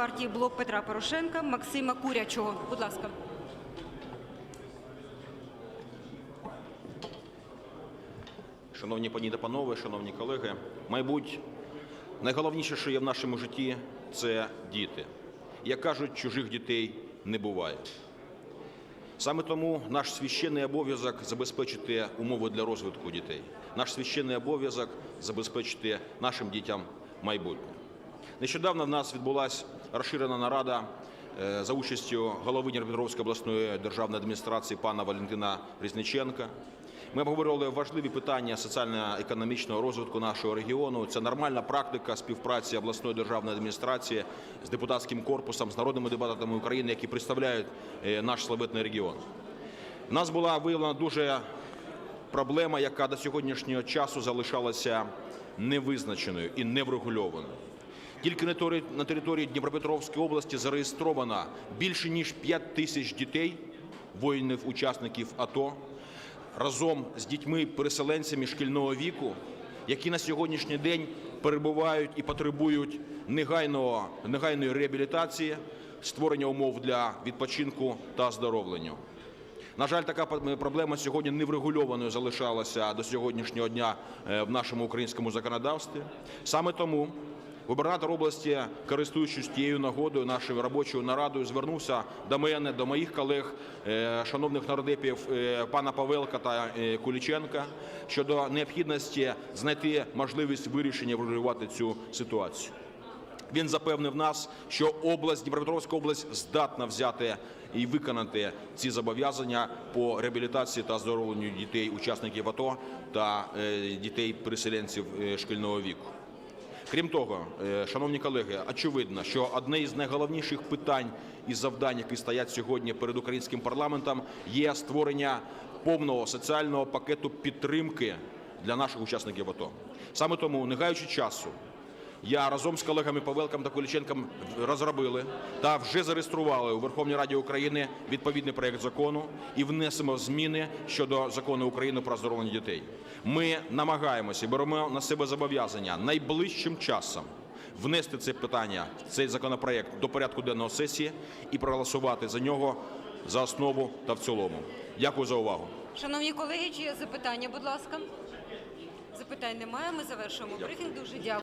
партії Блок Петра Порошенка Максима Курячого. Будь ласка. Шановні пані та панове, шановні колеги, мабуть, найголовніше, що є в нашому житті, це діти. Як кажуть, чужих дітей не буває. Саме тому наш священний обов'язок забезпечити умови для розвитку дітей. Наш священний обов'язок забезпечити нашим дітям майбутнє. Нещодавно в нас відбулася розширена нарада е, за участю голови Дніпропетровської обласної державної адміністрації пана Валентина Різниченка. Ми обговорювали важливі питання соціально-економічного розвитку нашого регіону. Це нормальна практика співпраці обласної державної адміністрації з депутатським корпусом, з народними депутатами України, які представляють е, наш славетний регіон. У нас була виявлена дуже проблема, яка до сьогоднішнього часу залишалася невизначеною і неврегульованою. Тільки на території- Дніпропетровської області зареєстровано більше ніж 5 тисяч дітей, воїнів-учасників АТО, разом з дітьми-переселенцями шкільного віку, які на сьогоднішній день перебувають і потребують негайного, негайної реабілітації, створення умов для відпочинку та оздоровлення. На жаль, така проблема сьогодні неврегульованою залишалася до сьогоднішнього дня е, в нашому українському законодавстві. Саме тому губернатор області, користуючись тією нагодою, нашою робочою нарадою, звернувся до мене, до моїх колег, е, шановних нардепів е, пана Павелка та е, Куліченка щодо необхідності знайти можливість вирішення врегулювати цю ситуацію. Він запевнив нас, що область, Дніпропетровська область здатна взяти і виконати ці зобов'язання по реабілітації та оздоровленню дітей, учасників АТО та дітей-переселенців е, шкільного віку. Крім того, е, шановні колеги, очевидно, що одне із найголовніших питань і завдань, які стоять сьогодні перед українським парламентом, є створення повного соціального пакету підтримки для наших учасників АТО. Саме тому, не гаючи часу, я разом з колегами Павелком та Куліченком розробили та вже зареєстрували у Верховній Раді України відповідний проект закону і внесемо зміни щодо закону України про оздоровлення дітей. Ми намагаємося і беремо на себе зобов'язання найближчим часом внести це питання, цей законопроект до порядку денного сесії і проголосувати за нього за основу та в цілому. Дякую за увагу. Шановні колеги, чи є запитання, будь ласка? Запитань немає. Ми завершуємо брифінг. Дуже дякую.